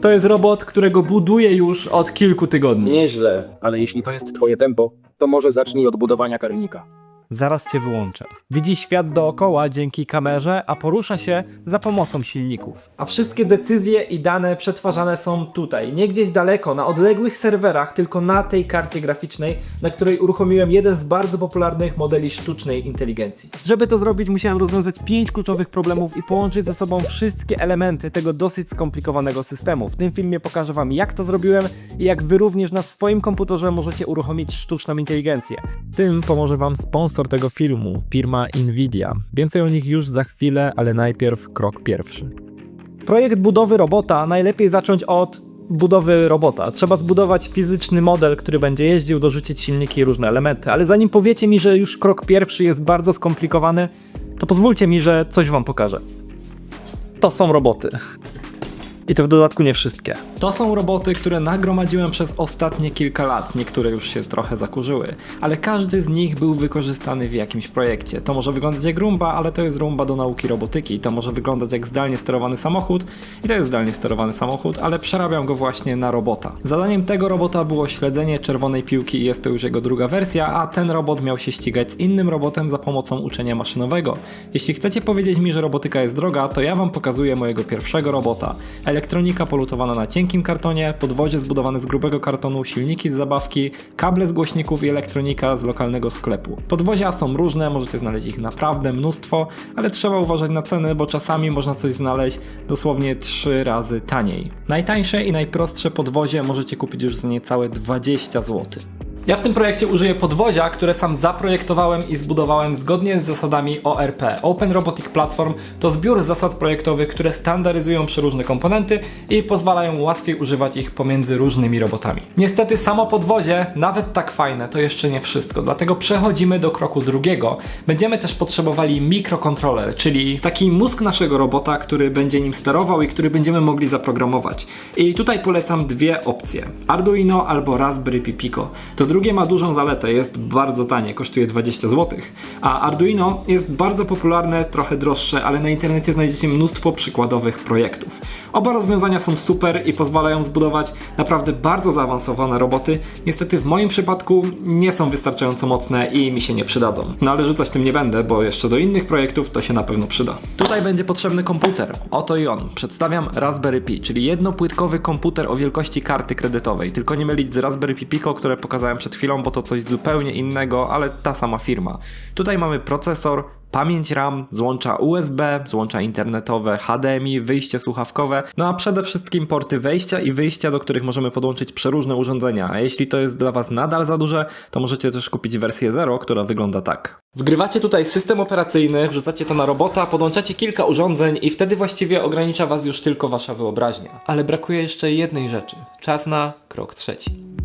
To jest robot, którego buduję już od kilku tygodni. Nieźle, ale jeśli to jest twoje tempo, to może zacznij od budowania karnika. Zaraz cię wyłączę. Widzi świat dookoła dzięki kamerze, a porusza się za pomocą silników. A wszystkie decyzje i dane przetwarzane są tutaj, nie gdzieś daleko, na odległych serwerach, tylko na tej karcie graficznej, na której uruchomiłem jeden z bardzo popularnych modeli sztucznej inteligencji. Żeby to zrobić, musiałem rozwiązać pięć kluczowych problemów i połączyć ze sobą wszystkie elementy tego dosyć skomplikowanego systemu. W tym filmie pokażę Wam, jak to zrobiłem i jak Wy również na swoim komputerze możecie uruchomić sztuczną inteligencję. Tym pomoże Wam sponsor tego filmu, firma Nvidia. Więcej o nich już za chwilę, ale najpierw krok pierwszy. Projekt budowy robota najlepiej zacząć od budowy robota. Trzeba zbudować fizyczny model, który będzie jeździł, dorzucić silniki i różne elementy. Ale zanim powiecie mi, że już krok pierwszy jest bardzo skomplikowany, to pozwólcie mi, że coś wam pokażę. To są roboty. I to w dodatku nie wszystkie. To są roboty, które nagromadziłem przez ostatnie kilka lat. Niektóre już się trochę zakurzyły, ale każdy z nich był wykorzystany w jakimś projekcie. To może wyglądać jak rumba, ale to jest rumba do nauki robotyki. To może wyglądać jak zdalnie sterowany samochód i to jest zdalnie sterowany samochód, ale przerabiam go właśnie na robota. Zadaniem tego robota było śledzenie czerwonej piłki i jest to już jego druga wersja, a ten robot miał się ścigać z innym robotem za pomocą uczenia maszynowego. Jeśli chcecie powiedzieć mi, że robotyka jest droga, to ja wam pokazuję mojego pierwszego robota. Elektronika polutowana na cienkim kartonie, podwozie zbudowane z grubego kartonu, silniki z zabawki, kable z głośników i elektronika z lokalnego sklepu. Podwozia są różne, możecie znaleźć ich naprawdę mnóstwo, ale trzeba uważać na ceny, bo czasami można coś znaleźć dosłownie 3 razy taniej. Najtańsze i najprostsze podwozie możecie kupić już za niecałe 20 zł. Ja w tym projekcie użyję podwozia, które sam zaprojektowałem i zbudowałem zgodnie z zasadami ORP. Open Robotic Platform to zbiór zasad projektowych, które standaryzują przeróżne komponenty i pozwalają łatwiej używać ich pomiędzy różnymi robotami. Niestety samo podwozie, nawet tak fajne, to jeszcze nie wszystko, dlatego przechodzimy do kroku drugiego. Będziemy też potrzebowali mikrokontroler, czyli taki mózg naszego robota, który będzie nim sterował i który będziemy mogli zaprogramować. I tutaj polecam dwie opcje. Arduino albo Raspberry Pi Pico. To drugie ma dużą zaletę, jest bardzo tanie, kosztuje 20 zł. A Arduino jest bardzo popularne, trochę droższe, ale na internecie znajdziecie mnóstwo przykładowych projektów. Oba rozwiązania są super i pozwalają zbudować naprawdę bardzo zaawansowane roboty. Niestety w moim przypadku nie są wystarczająco mocne i mi się nie przydadzą. No ale rzucać tym nie będę, bo jeszcze do innych projektów to się na pewno przyda. Tutaj będzie potrzebny komputer. Oto i on. Przedstawiam Raspberry Pi, czyli jednopłytkowy komputer o wielkości karty kredytowej. Tylko nie mylić z Raspberry Pi Pico, które pokazałem przed chwilą, bo to coś zupełnie innego, ale ta sama firma. Tutaj mamy procesor, pamięć RAM, złącza USB, złącza internetowe, HDMI, wyjście słuchawkowe, no a przede wszystkim porty wejścia i wyjścia, do których możemy podłączyć przeróżne urządzenia. A jeśli to jest dla Was nadal za duże, to możecie też kupić wersję 0, która wygląda tak. Wgrywacie tutaj system operacyjny, wrzucacie to na robota, podłączacie kilka urządzeń i wtedy właściwie ogranicza Was już tylko Wasza wyobraźnia. Ale brakuje jeszcze jednej rzeczy. Czas na krok trzeci.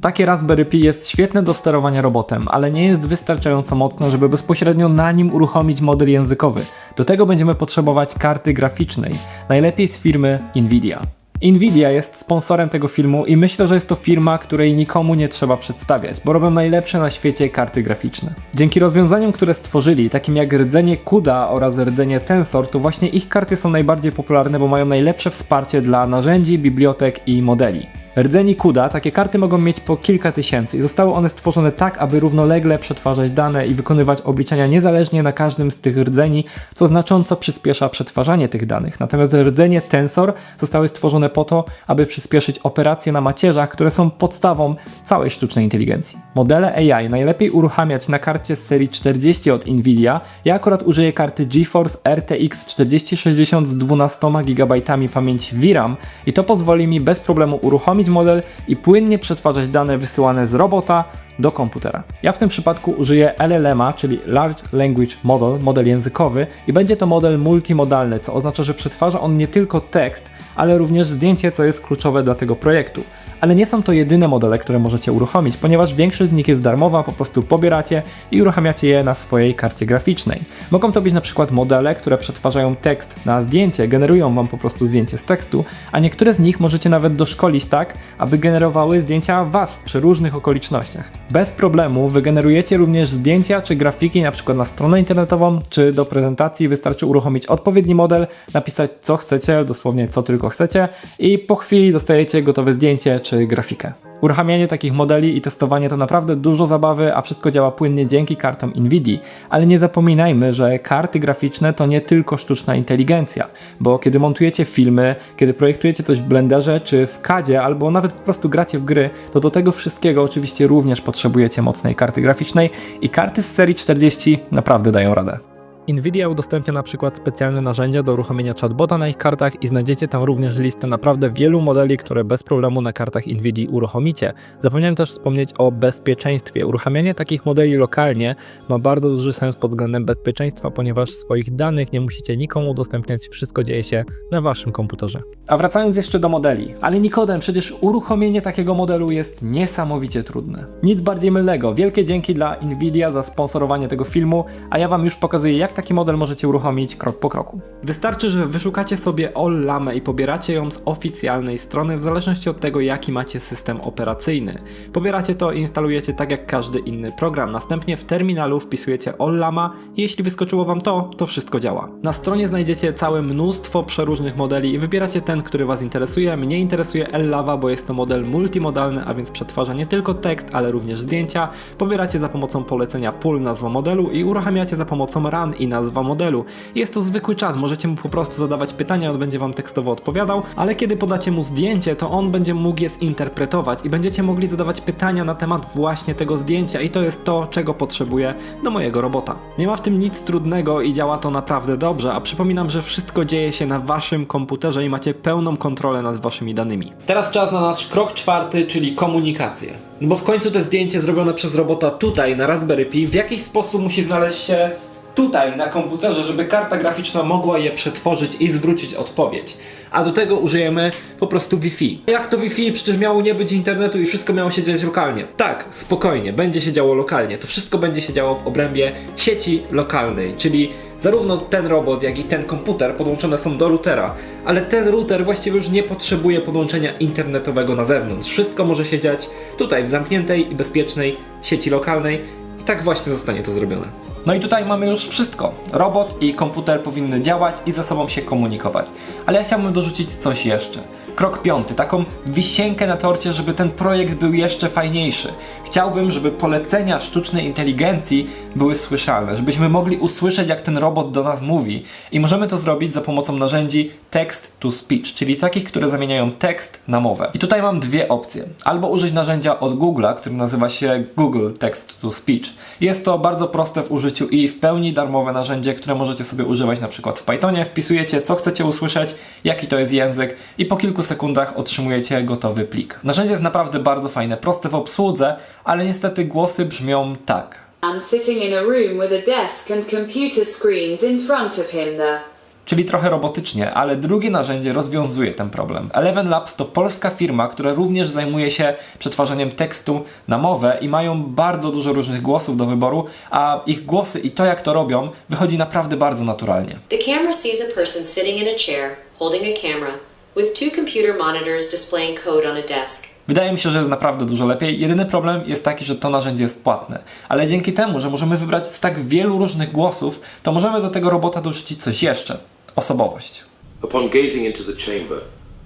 Takie Raspberry Pi jest świetne do sterowania robotem, ale nie jest wystarczająco mocne, żeby bezpośrednio na nim uruchomić model językowy. Do tego będziemy potrzebować karty graficznej, najlepiej z firmy Nvidia. Nvidia jest sponsorem tego filmu i myślę, że jest to firma, której nikomu nie trzeba przedstawiać, bo robią najlepsze na świecie karty graficzne. Dzięki rozwiązaniom, które stworzyli, takim jak rdzenie CUDA oraz rdzenie Tensor, to właśnie ich karty są najbardziej popularne, bo mają najlepsze wsparcie dla narzędzi, bibliotek i modeli. Rdzeni CUDA, takie karty mogą mieć po kilka tysięcy i zostały one stworzone tak, aby równolegle przetwarzać dane i wykonywać obliczenia niezależnie na każdym z tych rdzeni, co znacząco przyspiesza przetwarzanie tych danych. Natomiast rdzenie Tensor zostały stworzone po to, aby przyspieszyć operacje na macierzach, które są podstawą całej sztucznej inteligencji. Modele AI najlepiej uruchamiać na karcie z serii 40 od Nvidia. Ja akurat użyję karty GeForce RTX 4060 z 12 GB pamięci VRAM i to pozwoli mi bez problemu uruchomić model i płynnie przetwarzać dane wysyłane z robota do komputera. Ja w tym przypadku użyję LLM-a, czyli Large Language Model, model językowy i będzie to model multimodalny, co oznacza, że przetwarza on nie tylko tekst, ale również zdjęcie, co jest kluczowe dla tego projektu. Ale nie są to jedyne modele, które możecie uruchomić, ponieważ większość z nich jest darmowa, po prostu pobieracie i uruchamiacie je na swojej karcie graficznej. Mogą to być na przykład modele, które przetwarzają tekst na zdjęcie, generują wam po prostu zdjęcie z tekstu, a niektóre z nich możecie nawet doszkolić tak, aby generowały zdjęcia was przy różnych okolicznościach. Bez problemu wygenerujecie również zdjęcia czy grafiki na przykład na stronę internetową czy do prezentacji wystarczy uruchomić odpowiedni model, napisać co chcecie, dosłownie co tylko chcecie i po chwili dostajecie gotowe zdjęcie czy grafikę. Uruchamianie takich modeli i testowanie to naprawdę dużo zabawy, a wszystko działa płynnie dzięki kartom Nvidia. Ale nie zapominajmy, że karty graficzne to nie tylko sztuczna inteligencja, bo kiedy montujecie filmy, kiedy projektujecie coś w Blenderze czy w CADzie, albo nawet po prostu gracie w gry, to do tego wszystkiego oczywiście również potrzebujecie mocnej karty graficznej i karty z serii 40 naprawdę dają radę. Nvidia udostępnia na przykład specjalne narzędzia do uruchomienia chatbota na ich kartach i znajdziecie tam również listę naprawdę wielu modeli, które bez problemu na kartach Nvidia uruchomicie. Zapomniałem też wspomnieć o bezpieczeństwie. Uruchamianie takich modeli lokalnie ma bardzo duży sens pod względem bezpieczeństwa, ponieważ swoich danych nie musicie nikomu udostępniać, wszystko dzieje się na waszym komputerze. A wracając jeszcze do modeli, ale Nikodem, przecież uruchomienie takiego modelu jest niesamowicie trudne. Nic bardziej mylnego. Wielkie dzięki dla Nvidia za sponsorowanie tego filmu, a ja wam już pokazuję jak taki model możecie uruchomić krok po kroku. Wystarczy, że wyszukacie sobie All-Lamę i pobieracie ją z oficjalnej strony w zależności od tego jaki macie system operacyjny. Pobieracie to i instalujecie tak jak każdy inny program. Następnie w terminalu wpisujecie All-Lama i jeśli wyskoczyło wam to, to wszystko działa. Na stronie znajdziecie całe mnóstwo przeróżnych modeli i wybieracie ten, który was interesuje. Mnie interesuje L-Lava, bo jest to model multimodalny, a więc przetwarza nie tylko tekst, ale również zdjęcia. Pobieracie za pomocą polecenia pull nazwę modelu i uruchamiacie za pomocą run nazwa modelu. Jest to zwykły czat, możecie mu po prostu zadawać pytania, on będzie wam tekstowo odpowiadał, ale kiedy podacie mu zdjęcie, to on będzie mógł je zinterpretować i będziecie mogli zadawać pytania na temat właśnie tego zdjęcia i to jest to, czego potrzebuję do mojego robota. Nie ma w tym nic trudnego i działa to naprawdę dobrze, a przypominam, że wszystko dzieje się na waszym komputerze i macie pełną kontrolę nad waszymi danymi. Teraz czas na nasz krok czwarty, czyli komunikację. No bo w końcu to zdjęcie zrobione przez robota tutaj na Raspberry Pi w jakiś sposób musi znaleźć się tutaj na komputerze, żeby karta graficzna mogła je przetworzyć i zwrócić odpowiedź. A do tego użyjemy po prostu Wi-Fi. Jak to Wi-Fi? Przecież miało nie być internetu i wszystko miało się dziać lokalnie. Tak, spokojnie, będzie się działo lokalnie. To wszystko będzie się działo w obrębie sieci lokalnej, czyli zarówno ten robot, jak i ten komputer podłączone są do routera, ale ten router właściwie już nie potrzebuje podłączenia internetowego na zewnątrz. Wszystko może się dziać tutaj w zamkniętej i bezpiecznej sieci lokalnej i tak właśnie zostanie to zrobione. No i tutaj mamy już wszystko. Robot i komputer powinny działać i ze sobą się komunikować. Ale ja chciałbym dorzucić coś jeszcze. Krok piąty, taką wisienkę na torcie, żeby ten projekt był jeszcze fajniejszy. Chciałbym, żeby polecenia sztucznej inteligencji były słyszalne, żebyśmy mogli usłyszeć, jak ten robot do nas mówi. I możemy to zrobić za pomocą narzędzi text to speech, czyli takich, które zamieniają tekst na mowę. I tutaj mam dwie opcje. Albo użyć narzędzia od Google'a, który nazywa się Google Text to Speech. Jest to bardzo proste w użyciu i w pełni darmowe narzędzie, które możecie sobie używać na przykład w Pythonie. Wpisujecie, co chcecie usłyszeć, jaki to jest język i po kilku sekundach otrzymujecie gotowy plik. Narzędzie jest naprawdę bardzo fajne, proste w obsłudze, ale niestety głosy brzmią tak. man sitting in a room with a desk and computer screens in front of him there. Czyli trochę robotycznie, ale drugie narzędzie rozwiązuje ten problem. Eleven Labs to polska firma, która również zajmuje się przetwarzaniem tekstu na mowę i mają bardzo dużo różnych głosów do wyboru, a ich głosy i to jak to robią wychodzi naprawdę bardzo naturalnie. The camera sees a person sitting in a chair, holding a camera, with two computer monitors displaying code on a desk. Wydaje mi się, że jest naprawdę dużo lepiej. Jedyny problem jest taki, że to narzędzie jest płatne. Ale dzięki temu, że możemy wybrać z tak wielu różnych głosów, to możemy do tego robota dorzucić coś jeszcze. Osobowość. Upon gazing into the chamber,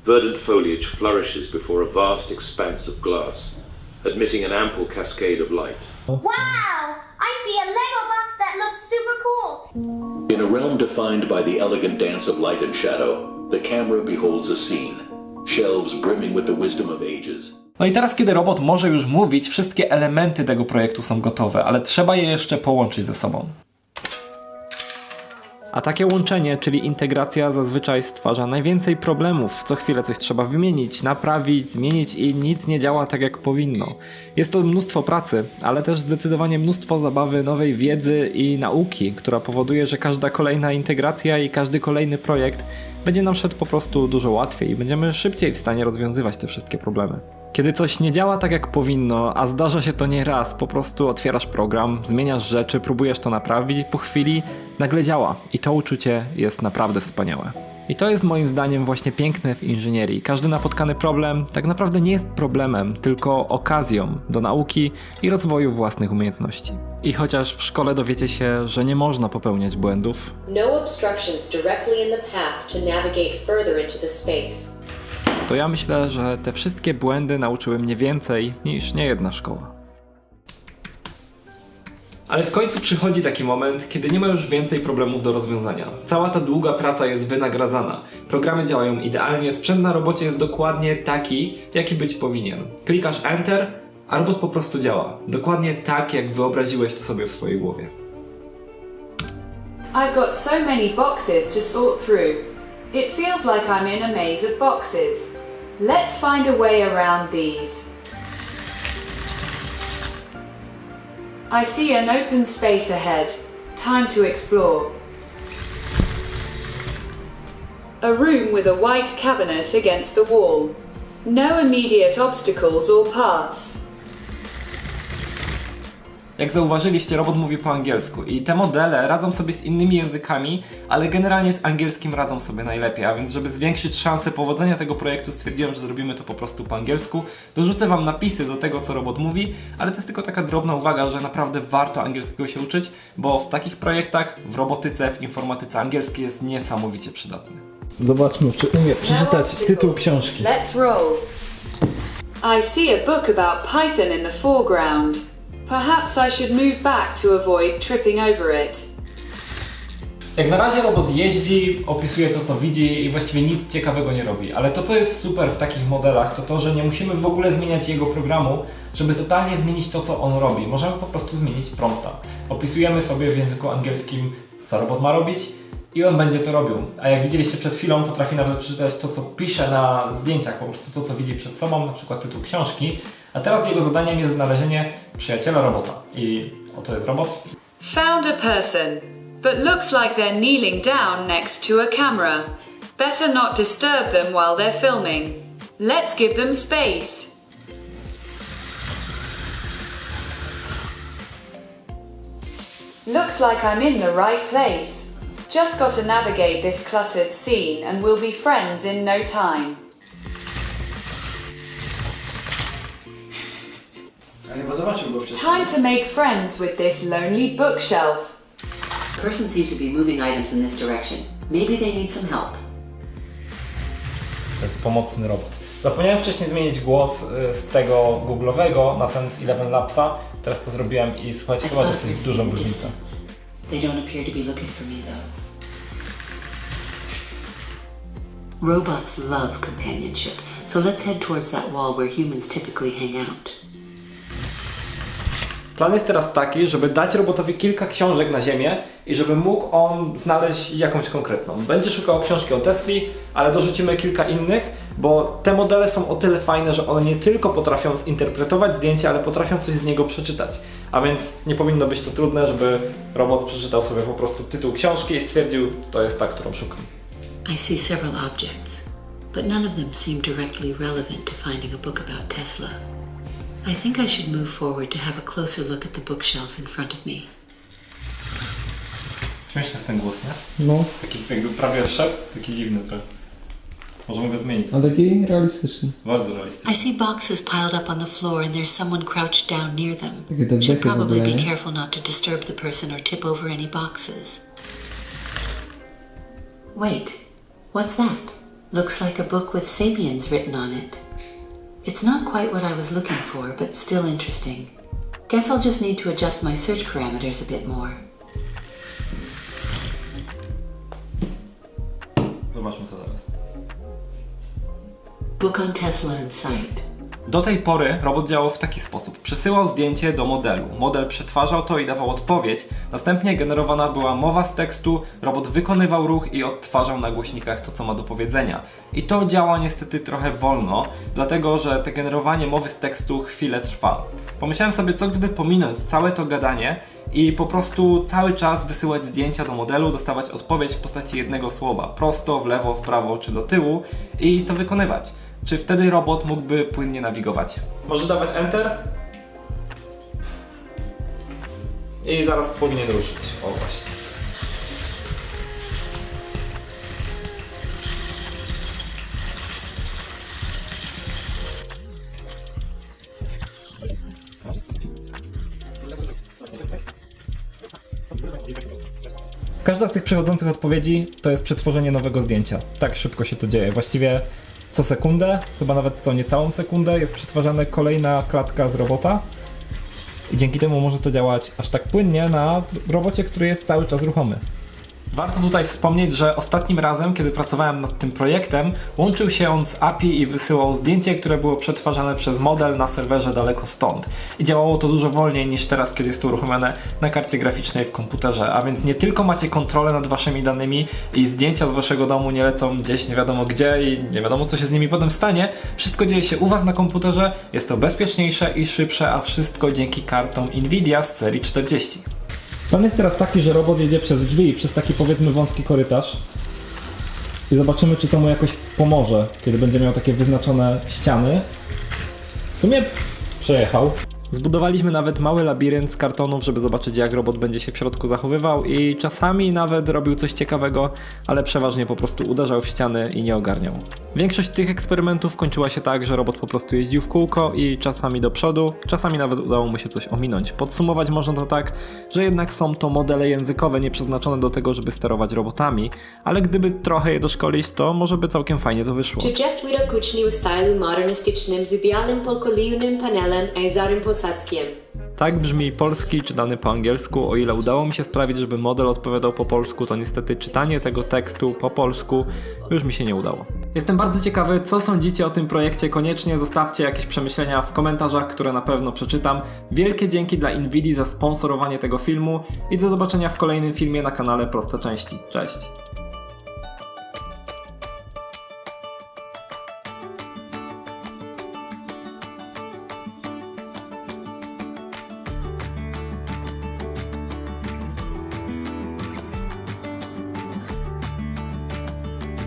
verdant foliage flourishes before a vast expanse of glass, admitting an ample cascade of light. Wow! I see a Lego box that looks super cool. In a realm defined by the elegant dance of light and shadow, the camera beholds a scene, shelves brimming with the wisdom of ages. No i teraz, kiedy robot może już mówić, wszystkie elementy tego projektu są gotowe, ale trzeba je jeszcze połączyć ze sobą. A takie łączenie, czyli integracja, zazwyczaj stwarza najwięcej problemów. Co chwilę coś trzeba wymienić, naprawić, zmienić i nic nie działa tak jak powinno. Jest to mnóstwo pracy, ale też zdecydowanie mnóstwo zabawy, nowej wiedzy i nauki, która powoduje, że każda kolejna integracja i każdy kolejny projekt będzie nam szedł po prostu dużo łatwiej i będziemy szybciej w stanie rozwiązywać te wszystkie problemy. Kiedy coś nie działa tak jak powinno, a zdarza się to nie raz, po prostu otwierasz program, zmieniasz rzeczy, próbujesz to naprawić i po chwili nagle działa. I to uczucie jest naprawdę wspaniałe. I to jest moim zdaniem właśnie piękne w inżynierii. Każdy napotkany problem tak naprawdę nie jest problemem, tylko okazją do nauki i rozwoju własnych umiejętności. I chociaż w szkole dowiecie się, że nie można popełniać błędów, No to ja myślę, że te wszystkie błędy nauczyły mnie więcej niż niejedna szkoła. Ale w końcu przychodzi taki moment, kiedy nie ma już więcej problemów do rozwiązania. Cała ta długa praca jest wynagradzana. Programy działają idealnie, sprzęt na robocie jest dokładnie taki, jaki być powinien. Klikasz Enter, a robot po prostu działa. Dokładnie tak, jak wyobraziłeś to sobie w swojej głowie. I've got so many boxes to sort through. It feels like I'm in a maze of boxes. Let's find a way around these. I see an open space ahead. Time to explore. A room with a white cabinet against the wall. No immediate obstacles or paths. Jak zauważyliście, robot mówi po angielsku i te modele radzą sobie z innymi językami, ale generalnie z angielskim radzą sobie najlepiej, a więc żeby zwiększyć szanse powodzenia tego projektu stwierdziłem, że zrobimy to po prostu po angielsku. Dorzucę Wam napisy do tego, co robot mówi, ale to jest tylko taka drobna uwaga, że naprawdę warto angielskiego się uczyć, bo w takich projektach, w robotyce, w informatyce angielski jest niesamowicie przydatny. Zobaczmy, czy umie przeczytać tytuł książki. Let's roll. I see a book about Python in the foreground. Perhaps I should move back to avoid tripping over it. Jak na razie robot jeździ, opisuje to co widzi i właściwie nic ciekawego nie robi. Ale to co jest super w takich modelach to to, że nie musimy w ogóle zmieniać jego programu, żeby totalnie zmienić to co on robi. Możemy po prostu zmienić prompta. Opisujemy sobie w języku angielskim co robot ma robić i on będzie to robił. A jak widzieliście przed chwilą, potrafi nawet przeczytać to co pisze na zdjęciach, po prostu to co widzi przed sobą, na przykład tytuł książki. A teraz jego zadaniem jest znalezienie przyjaciela robota. I oto jest robot. Found a person, but looks like they're kneeling down next to a camera. Better not disturb them while they're filming. Let's give them space. Looks like I'm in the right place. Just gotta navigate this cluttered scene and we'll be friends in no time. A chyba zobaczył go wcześniej. Time to make friends with this lonely bookshelf. The person seems to be moving items in this direction. Maybe they need some help. To jest pomocny robot. Zapomniałem wcześniej zmienić głos y, z tego Google'owego na ten z Eleven Labsa. Teraz to zrobiłem i słuchajcie, I chyba spot dosyć person dużą in the różnicę. distance. They don't appear to be looking for me though. Robots love companionship, so let's head towards that wall where humans typically hang out. Plan jest teraz taki, żeby dać robotowi kilka książek na ziemię i żeby mógł on znaleźć jakąś konkretną. Będzie szukał książki o Tesli, ale dorzucimy kilka innych, bo te modele są o tyle fajne, że one nie tylko potrafią zinterpretować zdjęcie, ale potrafią coś z niego przeczytać. A więc nie powinno być to trudne, żeby robot przeczytał sobie po prostu tytuł książki i stwierdził, to jest ta, którą szukam. I see several objects, but none of them seem directly relevant to finding a book about Tesla. I think I should move forward to have a closer look at the bookshelf in front of me. Śmieszny jest ten głos, nie? No, Taki jakby prawie szept, taki dziwny trochę. Możemy go zmienić. ale taki realistyczny. Bardzo realistyczny. I see boxes piled up on the floor and there's someone crouched down near them. Takie te Should wdechy w probably ogóle, be nie? careful not to disturb the person or tip over any boxes. Wait, what's that? Looks like a book with sapiens written on it. It's not quite what I was looking for, but still interesting. Guess I'll just need to adjust my search parameters a bit more. Zobaczmy co teraz. Book on Tesla in sight. Do tej pory robot działał w taki sposób. Przesyłał zdjęcie do modelu. Model przetwarzał to i dawał odpowiedź. Następnie generowana była mowa z tekstu, robot wykonywał ruch i odtwarzał na głośnikach to, co ma do powiedzenia. I to działa niestety trochę wolno, dlatego że te generowanie mowy z tekstu chwilę trwa. Pomyślałem sobie, co gdyby pominąć całe to gadanie i po prostu cały czas wysyłać zdjęcia do modelu, dostawać odpowiedź w postaci jednego słowa, prosto, w lewo, w prawo czy do tyłu i to wykonywać. Czy wtedy robot mógłby płynnie nawigować? Możesz dawać Enter. I zaraz powinien ruszyć. O właśnie. Każda z tych przechodzących odpowiedzi to jest przetworzenie nowego zdjęcia. Tak szybko się to dzieje. Właściwie co sekundę, chyba nawet co niecałą sekundę, jest przetwarzana kolejna klatka z robota. I dzięki temu może to działać aż tak płynnie na robocie, który jest cały czas ruchomy. Warto tutaj wspomnieć, że ostatnim razem, kiedy pracowałem nad tym projektem, łączył się on z API i wysyłał zdjęcie, które było przetwarzane przez model na serwerze daleko stąd. I działało to dużo wolniej niż teraz, kiedy jest to uruchomione na karcie graficznej w komputerze. A więc nie tylko macie kontrolę nad waszymi danymi i zdjęcia z waszego domu nie lecą gdzieś nie wiadomo gdzie i nie wiadomo co się z nimi potem stanie. Wszystko dzieje się u was na komputerze, jest to bezpieczniejsze i szybsze, a wszystko dzięki kartom Nvidia z serii 40. Plan jest teraz taki, że robot jedzie przez drzwi, przez taki powiedzmy wąski korytarz i zobaczymy, czy to mu jakoś pomoże, kiedy będzie miał takie wyznaczone ściany. W sumie przejechał. Zbudowaliśmy nawet mały labirynt z kartonów, żeby zobaczyć jak robot będzie się w środku zachowywał i czasami nawet robił coś ciekawego, ale przeważnie po prostu uderzał w ściany i nie ogarniał. Większość tych eksperymentów kończyła się tak, że robot po prostu jeździł w kółko i czasami do przodu, czasami nawet udało mu się coś ominąć. Podsumować można to tak, że jednak są to modele językowe nieprzeznaczone do tego, żeby sterować robotami, ale gdyby trochę je doszkolić, to może by całkiem fajnie to wyszło. Just widokucznił stylu modernistycznym z białym panelem i zarym posadzkiem. Tak brzmi polski czytany po angielsku. O ile udało mi się sprawić, żeby model odpowiadał po polsku, to niestety czytanie tego tekstu po polsku już mi się nie udało. Jestem bardzo ciekawy, co sądzicie o tym projekcie. Koniecznie zostawcie jakieś przemyślenia w komentarzach, które na pewno przeczytam. Wielkie dzięki dla Nvidii za sponsorowanie tego filmu i do zobaczenia w kolejnym filmie na kanale Proste Części. Cześć!